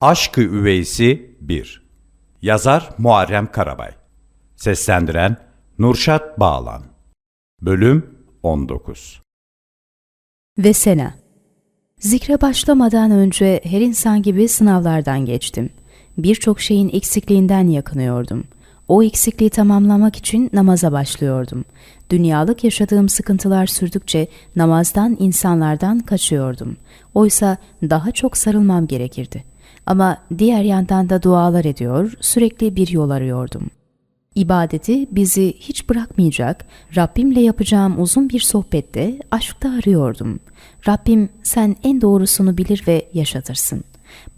Aşkı Üveysi 1 Yazar Muharrem Karabay Seslendiren Nurşat Bağlan Bölüm 19 Ve Sena. Zikre başlamadan önce her insan gibi sınavlardan geçtim. Birçok şeyin eksikliğinden yakınıyordum. O eksikliği tamamlamak için namaza başlıyordum. Dünyalık yaşadığım sıkıntılar sürdükçe namazdan, insanlardan kaçıyordum. Oysa daha çok sarılmam gerekirdi. Ama diğer yandan da dualar ediyor, sürekli bir yol arıyordum. İbadeti bizi hiç bırakmayacak, Rabbimle yapacağım uzun bir sohbette aşkta arıyordum. Rabbim sen en doğrusunu bilir ve yaşatırsın.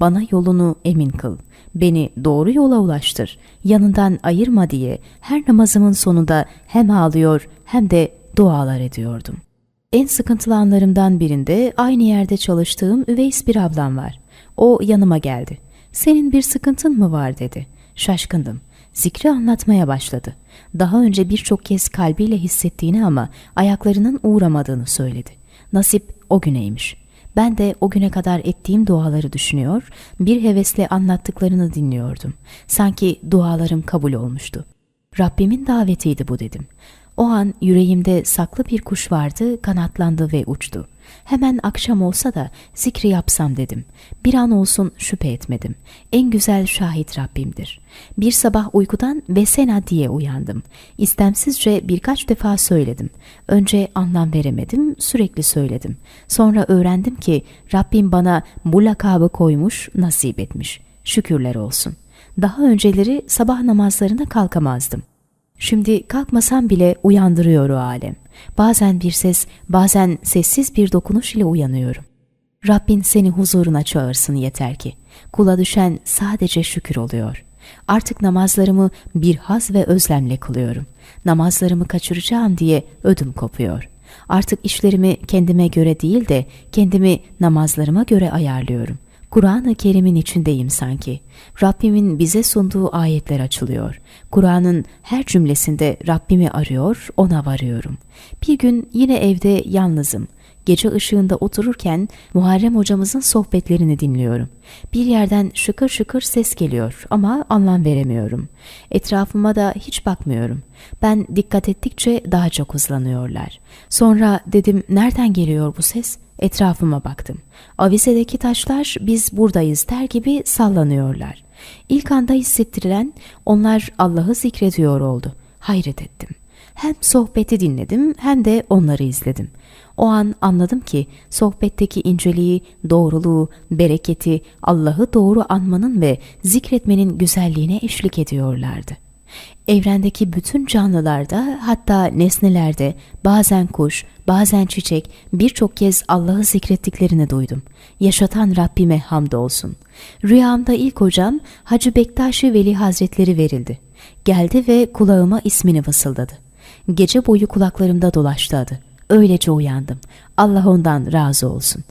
Bana yolunu emin kıl. Beni doğru yola ulaştır. Yanından ayırma diye her namazımın sonunda hem ağlıyor hem de dualar ediyordum. En sıkıntılı anlarımdan birinde aynı yerde çalıştığım üveys bir ablam var. O yanıma geldi. Senin bir sıkıntın mı var dedi. Şaşkındım. Zikri anlatmaya başladı. Daha önce birçok kez kalbiyle hissettiğini ama ayaklarının uğramadığını söyledi. Nasip o güneymiş. Ben de o güne kadar ettiğim duaları düşünüyor, bir hevesle anlattıklarını dinliyordum. Sanki dualarım kabul olmuştu. Rabbimin davetiydi bu dedim. O an yüreğimde saklı bir kuş vardı, kanatlandı ve uçtu. Hemen akşam olsa da zikri yapsam dedim. Bir an olsun şüphe etmedim. En güzel şahit Rabbimdir. Bir sabah uykudan Vesena diye uyandım. İstemsizce birkaç defa söyledim. Önce anlam veremedim, sürekli söyledim. Sonra öğrendim ki Rabbim bana bu lakabı koymuş, nasip etmiş. Şükürler olsun. Daha önceleri sabah namazlarına kalkamazdım. Şimdi kalkmasam bile uyandırıyor o alem. Bazen bir ses, bazen sessiz bir dokunuş ile uyanıyorum. Rabbin seni huzuruna çağırsın yeter ki. Kula düşen sadece şükür oluyor. Artık namazlarımı bir haz ve özlemle kılıyorum. Namazlarımı kaçıracağım diye ödüm kopuyor. Artık işlerimi kendime göre değil de kendimi namazlarıma göre ayarlıyorum. Kur'an-ı Kerim'in içindeyim sanki. Rabbimin bize sunduğu ayetler açılıyor. Kur'an'ın her cümlesinde Rabbimi arıyor, ona varıyorum. Bir gün yine evde yalnızım. Gece ışığında otururken Muharrem hocamızın sohbetlerini dinliyorum. Bir yerden şıkır şıkır ses geliyor ama anlam veremiyorum. Etrafıma da hiç bakmıyorum. Ben dikkat ettikçe daha çok hızlanıyorlar. Sonra dedim nereden geliyor bu ses? Etrafıma baktım. Avisedeki taşlar biz buradayız der gibi sallanıyorlar. İlk anda hissettirilen onlar Allah'ı zikrediyor oldu. Hayret ettim. Hem sohbeti dinledim hem de onları izledim. O an anladım ki sohbetteki inceliği, doğruluğu, bereketi Allah'ı doğru anmanın ve zikretmenin güzelliğine eşlik ediyorlardı. Evrendeki bütün canlılarda hatta nesnelerde bazen kuş, bazen çiçek birçok kez Allah'ı zikrettiklerini duydum. Yaşatan Rabbime hamdolsun. Rüyamda ilk hocam Hacı Bektaşi Veli Hazretleri verildi. Geldi ve kulağıma ismini fısıldadı. Gece boyu kulaklarımda dolaştı adı. Öylece uyandım. Allah ondan razı olsun.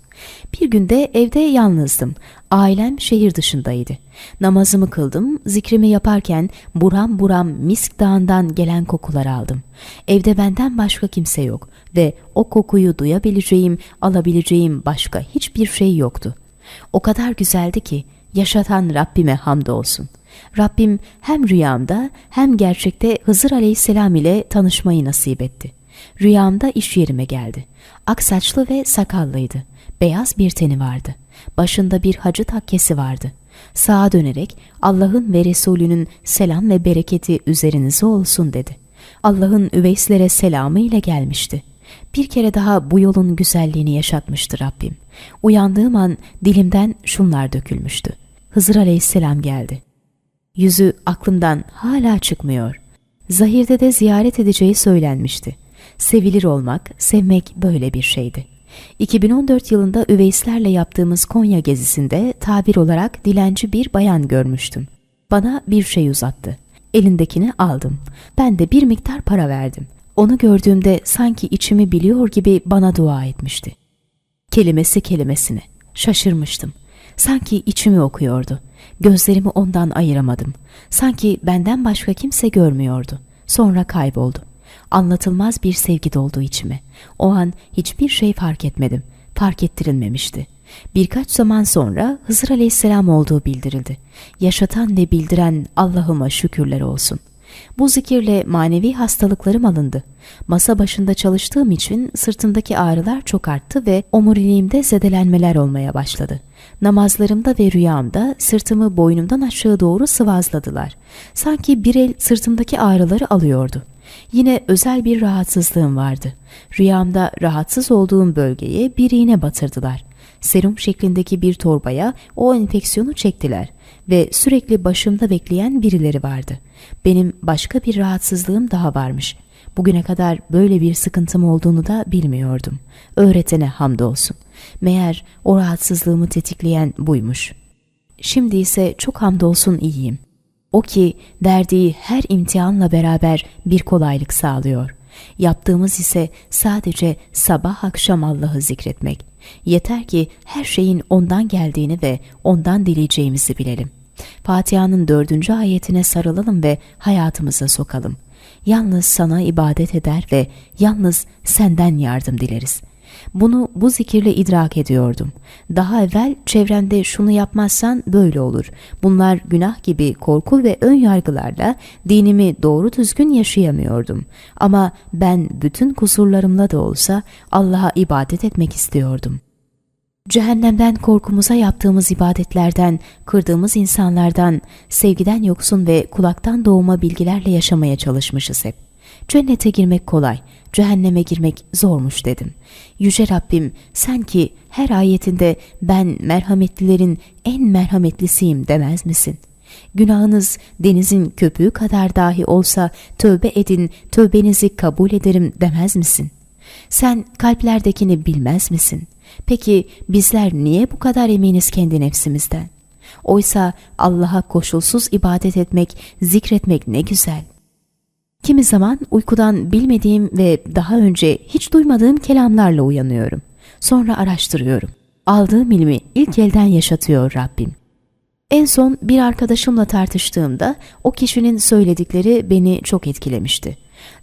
Bir günde evde yalnızdım. Ailem şehir dışındaydı. Namazımı kıldım, zikrimi yaparken buram buram misk dağından gelen kokular aldım. Evde benden başka kimse yok ve o kokuyu duyabileceğim, alabileceğim başka hiçbir şey yoktu. O kadar güzeldi ki yaşatan Rabbime hamdolsun. Rabbim hem rüyamda hem gerçekte Hızır Aleyhisselam ile tanışmayı nasip etti. Rüyamda iş yerime geldi. Aksaçlı ve sakallıydı. Beyaz bir teni vardı. Başında bir hacı takkesi vardı. Sağa dönerek Allah'ın ve Resulünün selam ve bereketi üzerinize olsun dedi. Allah'ın üveyslere selamı ile gelmişti. Bir kere daha bu yolun güzelliğini yaşatmıştı Rabbim. Uyandığım an dilimden şunlar dökülmüştü. Hızır Aleyhisselam geldi. Yüzü aklımdan hala çıkmıyor. Zahirde de ziyaret edeceği söylenmişti. Sevilir olmak, sevmek böyle bir şeydi. 2014 yılında üveyslerle yaptığımız Konya gezisinde tabir olarak dilenci bir bayan görmüştüm. Bana bir şey uzattı. Elindekini aldım. Ben de bir miktar para verdim. Onu gördüğümde sanki içimi biliyor gibi bana dua etmişti. Kelimesi kelimesine. Şaşırmıştım. Sanki içimi okuyordu. Gözlerimi ondan ayıramadım. Sanki benden başka kimse görmüyordu. Sonra kayboldu. Anlatılmaz bir sevgi doldu içime. O an hiçbir şey fark etmedim. Fark ettirilmemişti. Birkaç zaman sonra Hızır Aleyhisselam olduğu bildirildi. Yaşatan ve bildiren Allah'ıma şükürler olsun. Bu zikirle manevi hastalıklarım alındı. Masa başında çalıştığım için sırtımdaki ağrılar çok arttı ve omuriliğimde zedelenmeler olmaya başladı. Namazlarımda ve rüyamda sırtımı boynumdan aşağı doğru sıvazladılar. Sanki bir el sırtımdaki ağrıları alıyordu. Yine özel bir rahatsızlığım vardı. Rüyamda rahatsız olduğum bölgeye bir iğne batırdılar. Serum şeklindeki bir torbaya o enfeksiyonu çektiler ve sürekli başımda bekleyen birileri vardı. Benim başka bir rahatsızlığım daha varmış. Bugüne kadar böyle bir sıkıntım olduğunu da bilmiyordum. Öğretene hamdolsun. Meğer o rahatsızlığımı tetikleyen buymuş. Şimdi ise çok hamdolsun iyiyim. O ki verdiği her imtihanla beraber bir kolaylık sağlıyor. Yaptığımız ise sadece sabah akşam Allah'ı zikretmek. Yeter ki her şeyin ondan geldiğini ve ondan dileyeceğimizi bilelim. Fatiha'nın dördüncü ayetine sarılalım ve hayatımıza sokalım. Yalnız sana ibadet eder ve yalnız senden yardım dileriz. Bunu bu zikirle idrak ediyordum. Daha evvel çevremde şunu yapmazsan böyle olur. Bunlar günah gibi korku ve ön yargılarla dinimi doğru düzgün yaşayamıyordum. Ama ben bütün kusurlarımla da olsa Allah'a ibadet etmek istiyordum. Cehennemden korkumuza yaptığımız ibadetlerden, kırdığımız insanlardan, sevgiden yoksun ve kulaktan doğuma bilgilerle yaşamaya çalışmışız hep. Cennete girmek kolay, cehenneme girmek zormuş dedim. Yüce Rabbim sen ki her ayetinde ben merhametlilerin en merhametlisiyim demez misin? Günahınız denizin köpüğü kadar dahi olsa tövbe edin, tövbenizi kabul ederim demez misin? Sen kalplerdekini bilmez misin? Peki bizler niye bu kadar eminiz kendi nefsimizden? Oysa Allah'a koşulsuz ibadet etmek, zikretmek ne güzel. Kimi zaman uykudan bilmediğim ve daha önce hiç duymadığım kelamlarla uyanıyorum. Sonra araştırıyorum. Aldığım ilmi ilk elden yaşatıyor Rabbim. En son bir arkadaşımla tartıştığımda o kişinin söyledikleri beni çok etkilemişti.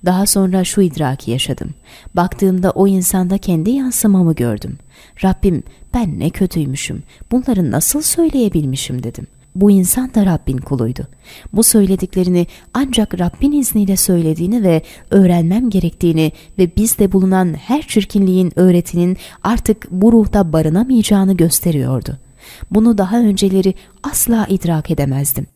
Daha sonra şu idraki yaşadım. Baktığımda o insanda kendi yansımamı gördüm. Rabbim ben ne kötüymüşüm. Bunları nasıl söyleyebilmişim dedim. Bu insan da Rabbin kuluydu. Bu söylediklerini ancak Rabbin izniyle söylediğini ve öğrenmem gerektiğini ve bizde bulunan her çirkinliğin öğretinin artık bu ruhta barınamayacağını gösteriyordu. Bunu daha önceleri asla idrak edemezdim.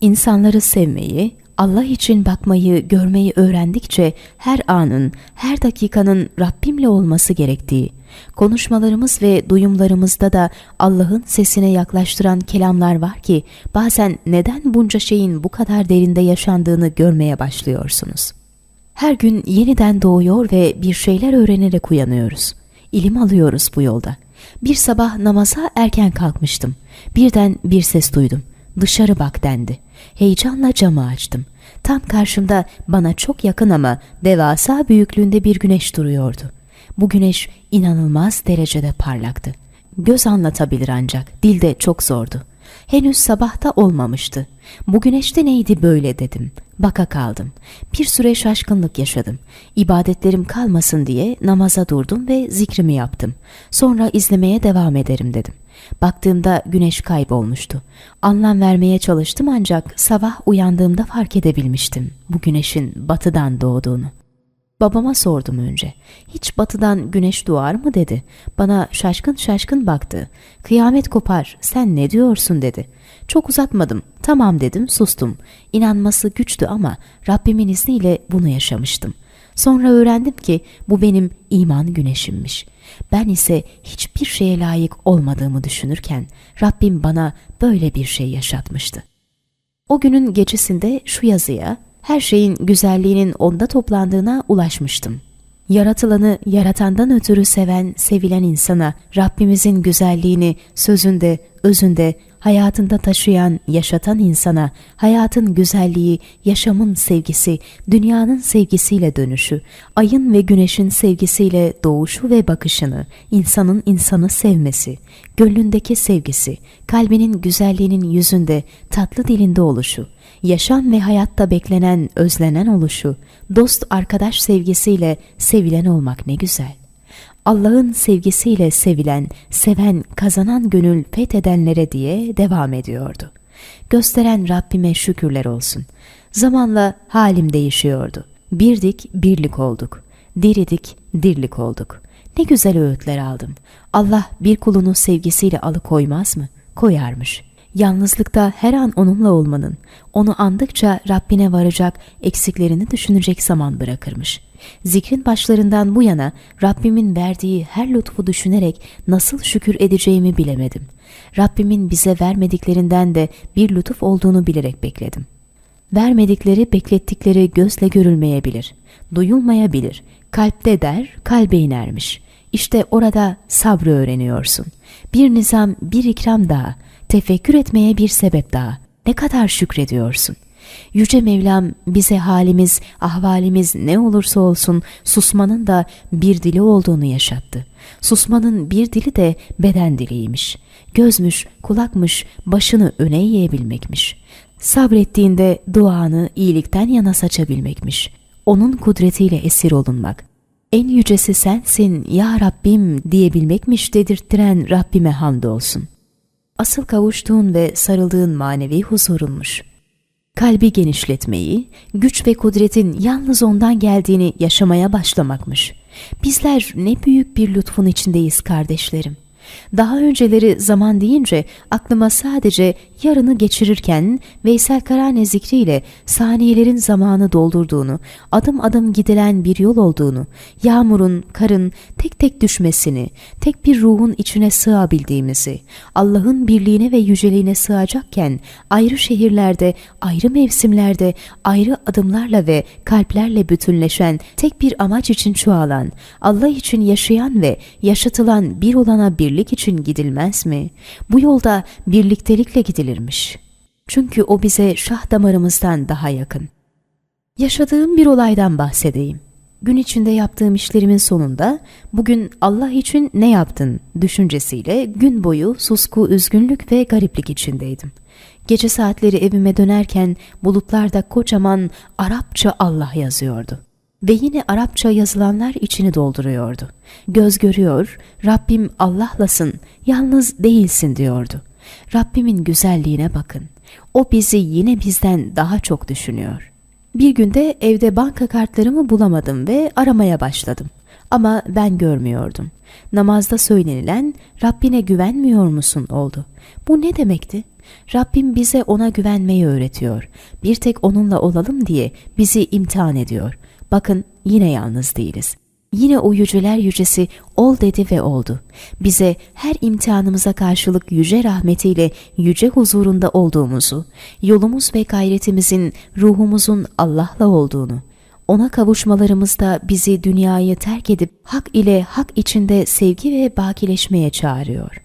İnsanları sevmeyi, Allah için bakmayı, görmeyi öğrendikçe her anın, her dakikanın Rabbimle olması gerektiği, konuşmalarımız ve duyumlarımızda da Allah'ın sesine yaklaştıran kelamlar var ki bazen neden bunca şeyin bu kadar derinde yaşandığını görmeye başlıyorsunuz. Her gün yeniden doğuyor ve bir şeyler öğrenerek uyanıyoruz. İlim alıyoruz bu yolda. Bir sabah namaza erken kalkmıştım. Birden bir ses duydum. Dışarı bak dendi. Heyecanla camı açtım. Tam karşımda bana çok yakın ama devasa büyüklüğünde bir güneş duruyordu. Bu güneş inanılmaz derecede parlaktı. Göz anlatabilir ancak dilde çok zordu. Henüz sabahta olmamıştı. Bu güneşte neydi böyle dedim. Baka kaldım. Bir süre şaşkınlık yaşadım. İbadetlerim kalmasın diye namaza durdum ve zikrimi yaptım. Sonra izlemeye devam ederim dedim. Baktığımda güneş kaybolmuştu. Anlam vermeye çalıştım ancak sabah uyandığımda fark edebilmiştim bu güneşin batıdan doğduğunu. Babama sordum önce. Hiç batıdan güneş doğar mı dedi. Bana şaşkın şaşkın baktı. Kıyamet kopar sen ne diyorsun dedi. Çok uzatmadım. Tamam dedim sustum. İnanması güçtü ama Rabbimin izniyle bunu yaşamıştım. Sonra öğrendim ki bu benim iman güneşimmiş. Ben ise hiçbir şeye layık olmadığımı düşünürken Rabbim bana böyle bir şey yaşatmıştı. O günün gecesinde şu yazıya her şeyin güzelliğinin onda toplandığına ulaşmıştım. Yaratılanı yaratandan ötürü seven, sevilen insana Rabbimizin güzelliğini sözünde, özünde, hayatında taşıyan, yaşatan insana hayatın güzelliği, yaşamın sevgisi, dünyanın sevgisiyle dönüşü, ayın ve güneşin sevgisiyle doğuşu ve bakışını, insanın insanı sevmesi, gönlündeki sevgisi, kalbinin güzelliğinin yüzünde, tatlı dilinde oluşu, yaşam ve hayatta beklenen, özlenen oluşu, dost arkadaş sevgisiyle sevilen olmak ne güzel. Allah'ın sevgisiyle sevilen, seven, kazanan gönül fethedenlere diye devam ediyordu. Gösteren Rabbime şükürler olsun. Zamanla halim değişiyordu. Birdik, birlik olduk. Diridik, dirlik olduk. Ne güzel öğütler aldım. Allah bir kulunu sevgisiyle alıkoymaz mı? Koyarmış. Yalnızlıkta her an onunla olmanın, onu andıkça Rabbine varacak, eksiklerini düşünecek zaman bırakırmış. Zikrin başlarından bu yana Rabbimin verdiği her lütfu düşünerek nasıl şükür edeceğimi bilemedim. Rabbimin bize vermediklerinden de bir lütuf olduğunu bilerek bekledim. Vermedikleri beklettikleri gözle görülmeyebilir, duyulmayabilir. Kalpte der, kalbe inermiş. İşte orada sabrı öğreniyorsun. Bir nizam, bir ikram daha, tefekkür etmeye bir sebep daha. Ne kadar şükrediyorsun. Yüce Mevlam bize halimiz, ahvalimiz ne olursa olsun susmanın da bir dili olduğunu yaşattı. Susmanın bir dili de beden diliymiş. Gözmüş, kulakmış, başını öne eğebilmekmiş. Sabrettiğinde duanı iyilikten yana saçabilmekmiş. Onun kudretiyle esir olunmak. En yücesi sensin ya Rabbim diyebilmekmiş dedirttiren Rabbime hamdolsun. Asıl kavuştuğun ve sarıldığın manevi huzurunmuş. Kalbi genişletmeyi, güç ve kudretin yalnız ondan geldiğini yaşamaya başlamakmış. Bizler ne büyük bir lütfun içindeyiz kardeşlerim. Daha önceleri zaman deyince aklıma sadece yarını geçirirken Veysel Karane zikriyle saniyelerin zamanı doldurduğunu, adım adım gidilen bir yol olduğunu, yağmurun, karın tek tek düşmesini, tek bir ruhun içine sığabildiğimizi, Allah'ın birliğine ve yüceliğine sığacakken ayrı şehirlerde, ayrı mevsimlerde, ayrı adımlarla ve kalplerle bütünleşen, tek bir amaç için çoğalan, Allah için yaşayan ve yaşatılan bir olana birlik için gidilmez mi? Bu yolda birliktelikle gidilirmiş. Çünkü o bize şah damarımızdan daha yakın. Yaşadığım bir olaydan bahsedeyim. Gün içinde yaptığım işlerimin sonunda bugün Allah için ne yaptın düşüncesiyle gün boyu susku, üzgünlük ve gariplik içindeydim. Gece saatleri evime dönerken bulutlarda kocaman Arapça Allah yazıyordu. Ve yine Arapça yazılanlar içini dolduruyordu. Göz görüyor, Rabbim Allah'lasın, yalnız değilsin diyordu. Rabbimin güzelliğine bakın. O bizi yine bizden daha çok düşünüyor. Bir günde evde banka kartlarımı bulamadım ve aramaya başladım. Ama ben görmüyordum. Namazda söylenilen Rabbine güvenmiyor musun oldu. Bu ne demekti? Rabbim bize ona güvenmeyi öğretiyor. Bir tek onunla olalım diye bizi imtihan ediyor. Bakın yine yalnız değiliz. Yine o yüceler yücesi ol dedi ve oldu. Bize her imtihanımıza karşılık yüce rahmetiyle yüce huzurunda olduğumuzu, yolumuz ve gayretimizin ruhumuzun Allah'la olduğunu, ona kavuşmalarımızda bizi dünyayı terk edip hak ile hak içinde sevgi ve bakileşmeye çağırıyor.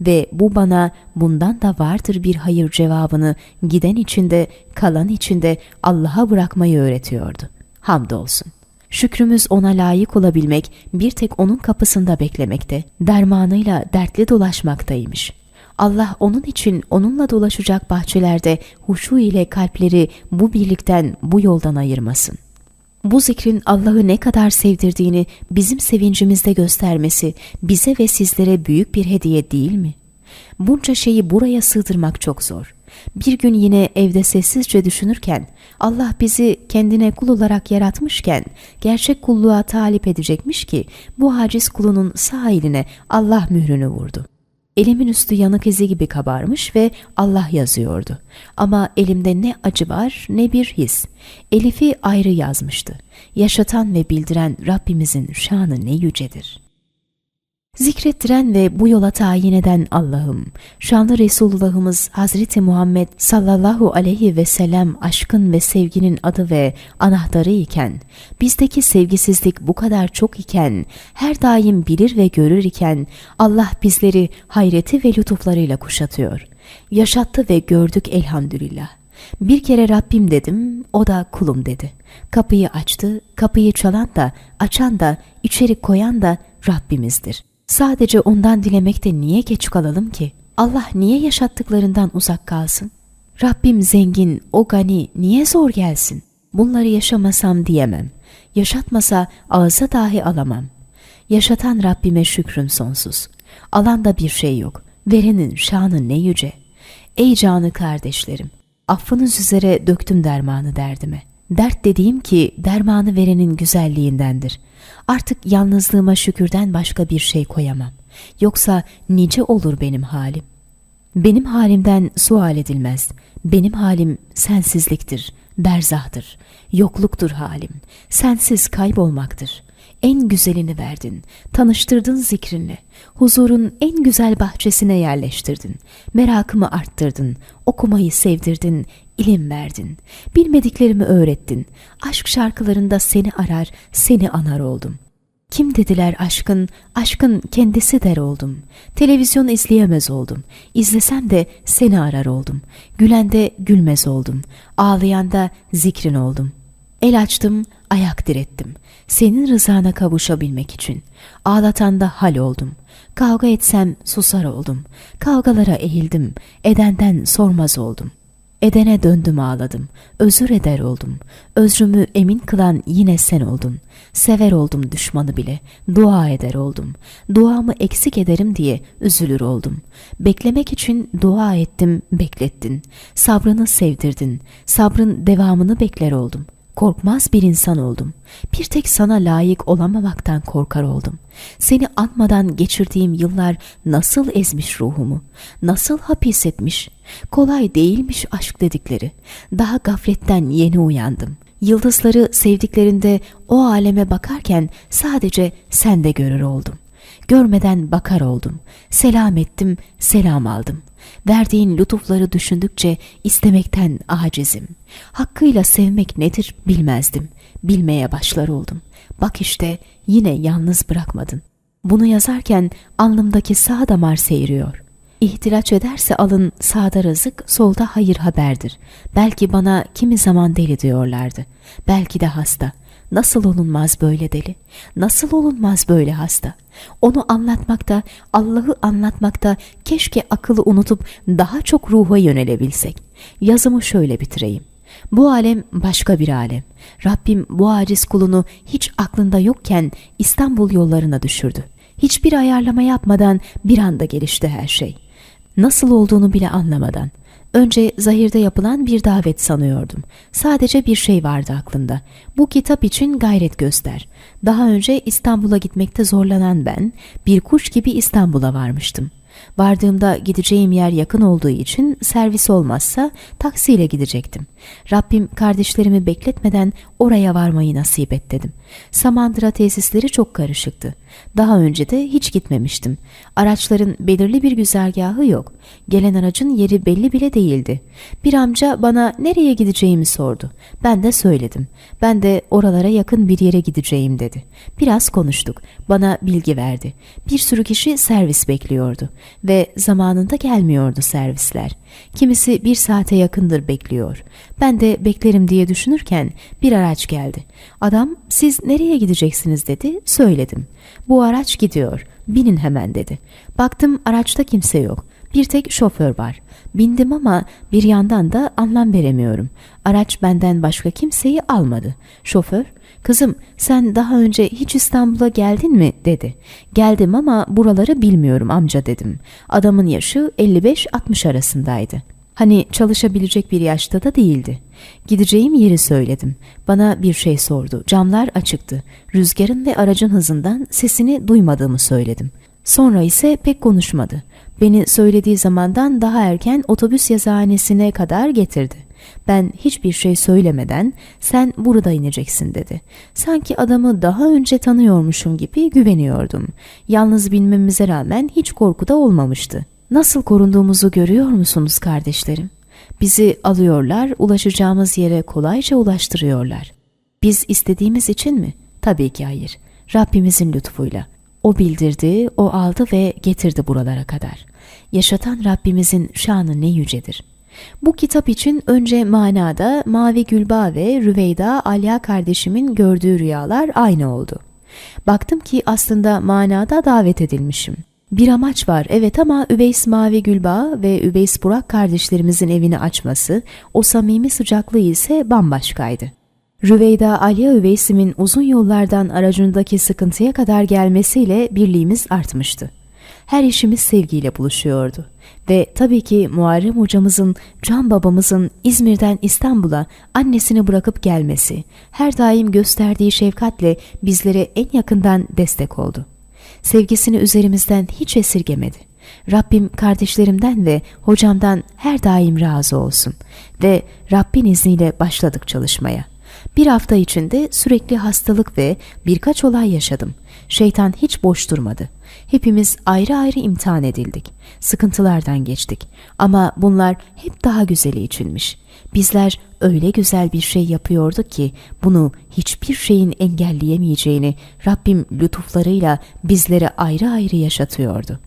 Ve bu bana bundan da vardır bir hayır cevabını giden içinde, kalan içinde Allah'a bırakmayı öğretiyordu. Hamdolsun. Şükrümüz ona layık olabilmek bir tek onun kapısında beklemekte, dermanıyla dertli dolaşmaktaymış. Allah onun için onunla dolaşacak bahçelerde huşu ile kalpleri bu birlikten bu yoldan ayırmasın. Bu zikrin Allah'ı ne kadar sevdirdiğini bizim sevincimizde göstermesi bize ve sizlere büyük bir hediye değil mi? Bunca şeyi buraya sığdırmak çok zor. Bir gün yine evde sessizce düşünürken Allah bizi kendine kul olarak yaratmışken gerçek kulluğa talip edecekmiş ki bu haciz kulunun sağ eline Allah mührünü vurdu. Elimin üstü yanık izi gibi kabarmış ve Allah yazıyordu. Ama elimde ne acı var ne bir his. Elif'i ayrı yazmıştı. Yaşatan ve bildiren Rabbimizin şanı ne yücedir.'' Zikrettiren ve bu yola tayin eden Allah'ım, şanlı Resulullah'ımız Hazreti Muhammed sallallahu aleyhi ve sellem aşkın ve sevginin adı ve anahtarı iken, bizdeki sevgisizlik bu kadar çok iken, her daim bilir ve görür iken, Allah bizleri hayreti ve lütuflarıyla kuşatıyor. Yaşattı ve gördük elhamdülillah. Bir kere Rabbim dedim, o da kulum dedi. Kapıyı açtı, kapıyı çalan da, açan da, içeri koyan da Rabbimizdir. Sadece ondan dilemekte niye geç kalalım ki? Allah niye yaşattıklarından uzak kalsın? Rabbim zengin, o gani niye zor gelsin? Bunları yaşamasam diyemem. Yaşatmasa ağza dahi alamam. Yaşatan Rabbime şükrüm sonsuz. Alanda bir şey yok. Verenin şanı ne yüce. Ey canı kardeşlerim, affınız üzere döktüm dermanı derdime. Dert dediğim ki dermanı verenin güzelliğindendir. Artık yalnızlığıma şükürden başka bir şey koyamam. Yoksa nice olur benim halim. Benim halimden sual edilmez. Benim halim sensizliktir, berzahtır, yokluktur halim. Sensiz kaybolmaktır. En güzelini verdin, tanıştırdın zikrinle. Huzurun en güzel bahçesine yerleştirdin. Merakımı arttırdın, okumayı sevdirdin, ilim verdin. Bilmediklerimi öğrettin. Aşk şarkılarında seni arar, seni anar oldum. Kim dediler aşkın, aşkın kendisi der oldum. Televizyon izleyemez oldum. İzlesem de seni arar oldum. Gülende gülmez oldum. Ağlayanda zikrin oldum. El açtım, ayak direttim. Senin rızana kavuşabilmek için. Ağlatanda hal oldum. Kavga etsem susar oldum. Kavgalara eğildim. Edenden sormaz oldum. Edene döndüm ağladım. Özür eder oldum. Özrümü emin kılan yine sen oldun. Sever oldum düşmanı bile. Dua eder oldum. Duamı eksik ederim diye üzülür oldum. Beklemek için dua ettim, beklettin. Sabrını sevdirdin. Sabrın devamını bekler oldum. Korkmaz bir insan oldum. Bir tek sana layık olamamaktan korkar oldum. Seni anmadan geçirdiğim yıllar nasıl ezmiş ruhumu, nasıl hapis etmiş. Kolay değilmiş aşk dedikleri. Daha gafletten yeni uyandım. Yıldızları sevdiklerinde o aleme bakarken sadece sen de görür oldum. Görmeden bakar oldum. Selam ettim, selam aldım. Verdiğin lütufları düşündükçe istemekten acizim. Hakkıyla sevmek nedir bilmezdim. Bilmeye başlar oldum. Bak işte yine yalnız bırakmadın. Bunu yazarken alnımdaki sağ damar seyiriyor. İhtilaç ederse alın sağda rızık, solda hayır haberdir. Belki bana kimi zaman deli diyorlardı. Belki de hasta. Nasıl olunmaz böyle deli? Nasıl olunmaz böyle hasta? Onu anlatmakta, Allah'ı anlatmakta keşke akıllı unutup daha çok ruha yönelebilsek. Yazımı şöyle bitireyim. Bu alem başka bir alem. Rabbim bu aciz kulunu hiç aklında yokken İstanbul yollarına düşürdü. Hiçbir ayarlama yapmadan bir anda gelişti her şey. Nasıl olduğunu bile anlamadan. Önce zahirde yapılan bir davet sanıyordum. Sadece bir şey vardı aklımda. Bu kitap için gayret göster. Daha önce İstanbul'a gitmekte zorlanan ben, bir kuş gibi İstanbul'a varmıştım. Vardığımda gideceğim yer yakın olduğu için servis olmazsa taksiyle gidecektim. Rabbim kardeşlerimi bekletmeden oraya varmayı nasip et dedim. Samandıra tesisleri çok karışıktı. Daha önce de hiç gitmemiştim. Araçların belirli bir güzergahı yok. Gelen aracın yeri belli bile değildi. Bir amca bana nereye gideceğimi sordu. Ben de söyledim. Ben de oralara yakın bir yere gideceğim dedi. Biraz konuştuk. Bana bilgi verdi. Bir sürü kişi servis bekliyordu ve zamanında gelmiyordu servisler. Kimisi bir saate yakındır bekliyor. Ben de beklerim diye düşünürken bir araç geldi. Adam siz nereye gideceksiniz dedi. Söyledim. Bu araç gidiyor. Binin hemen dedi. Baktım araçta kimse yok. Bir tek şoför var. Bindim ama bir yandan da anlam veremiyorum. Araç benden başka kimseyi almadı. Şoför, kızım sen daha önce hiç İstanbul'a geldin mi dedi. Geldim ama buraları bilmiyorum amca dedim. Adamın yaşı 55-60 arasındaydı. Hani çalışabilecek bir yaşta da değildi. Gideceğim yeri söyledim. Bana bir şey sordu. Camlar açıktı. Rüzgarın ve aracın hızından sesini duymadığımı söyledim. Sonra ise pek konuşmadı. Beni söylediği zamandan daha erken otobüs yazıhanesine kadar getirdi. Ben hiçbir şey söylemeden sen burada ineceksin dedi. Sanki adamı daha önce tanıyormuşum gibi güveniyordum. Yalnız bilmemize rağmen hiç korku da olmamıştı. Nasıl korunduğumuzu görüyor musunuz kardeşlerim? Bizi alıyorlar, ulaşacağımız yere kolayca ulaştırıyorlar. Biz istediğimiz için mi? Tabii ki hayır. Rabbimizin lütfuyla. O bildirdi, o aldı ve getirdi buralara kadar. Yaşatan Rabbimizin şanı ne yücedir. Bu kitap için önce manada Mavi Gülba ve Rüveyda Alya kardeşimin gördüğü rüyalar aynı oldu. Baktım ki aslında manada davet edilmişim. Bir amaç var evet ama Üveys Mavi Gülbağ ve Üveys Burak kardeşlerimizin evini açması, o samimi sıcaklığı ise bambaşkaydı. Rüveyda Aliye Üveysim'in uzun yollardan aracındaki sıkıntıya kadar gelmesiyle birliğimiz artmıştı. Her işimiz sevgiyle buluşuyordu. Ve tabii ki Muharrem hocamızın, Can babamızın İzmir'den İstanbul'a annesini bırakıp gelmesi, her daim gösterdiği şefkatle bizlere en yakından destek oldu. Sevgisini üzerimizden hiç esirgemedi. Rabbim kardeşlerimden ve hocamdan her daim razı olsun ve Rabbin izniyle başladık çalışmaya. Bir hafta içinde sürekli hastalık ve birkaç olay yaşadım. Şeytan hiç boş durmadı. Hepimiz ayrı ayrı imtihan edildik. Sıkıntılardan geçtik. Ama bunlar hep daha güzeli içinmiş. Bizler öyle güzel bir şey yapıyorduk ki bunu hiçbir şeyin engelleyemeyeceğini Rabbim lütuflarıyla bizlere ayrı ayrı yaşatıyordu.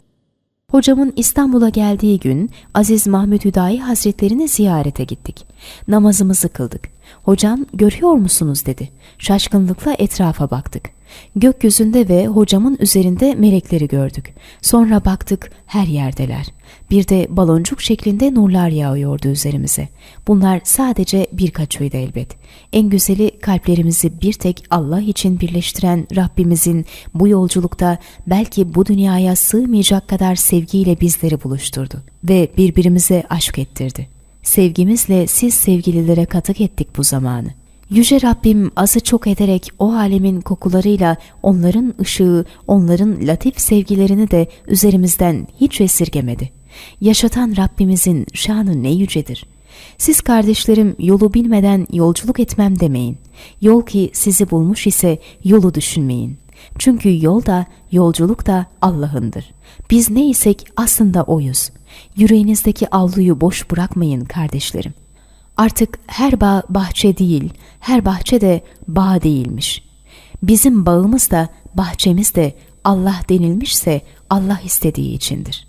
Hocamın İstanbul'a geldiği gün Aziz Mahmud Hüdayi Hazretlerini ziyarete gittik. Namazımızı kıldık. Hocam görüyor musunuz dedi. Şaşkınlıkla etrafa baktık. Gökyüzünde ve hocamın üzerinde melekleri gördük. Sonra baktık her yerdeler. Bir de baloncuk şeklinde nurlar yağıyordu üzerimize. Bunlar sadece birkaçıydı elbet. En güzeli kalplerimizi bir tek Allah için birleştiren Rabbimizin bu yolculukta belki bu dünyaya sığmayacak kadar sevgiyle bizleri buluşturdu ve birbirimize aşk ettirdi. Sevgimizle siz sevgililere katık ettik bu zamanı. Yüce Rabbim azı çok ederek o alemin kokularıyla onların ışığı, onların latif sevgilerini de üzerimizden hiç esirgemedi. Yaşatan Rabbimizin şanı ne yücedir. Siz kardeşlerim yolu bilmeden yolculuk etmem demeyin. Yol ki sizi bulmuş ise yolu düşünmeyin. Çünkü yol da yolculuk da Allah'ındır. Biz ne isek aslında oyuz. Yüreğinizdeki avluyu boş bırakmayın kardeşlerim. Artık her bağ bahçe değil, her bahçe de bağ değilmiş. Bizim bağımız da bahçemiz de Allah denilmişse Allah istediği içindir.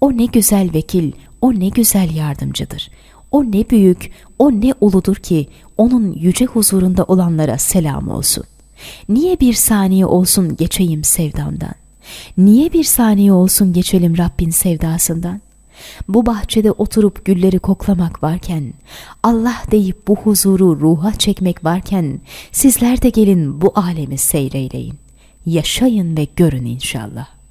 O ne güzel vekil, o ne güzel yardımcıdır. O ne büyük, o ne uludur ki onun yüce huzurunda olanlara selam olsun. Niye bir saniye olsun geçeyim sevdamdan? Niye bir saniye olsun geçelim Rabbin sevdasından? Bu bahçede oturup gülleri koklamak varken, Allah deyip bu huzuru ruha çekmek varken, sizler de gelin bu alemi seyreyleyin. Yaşayın ve görün inşallah.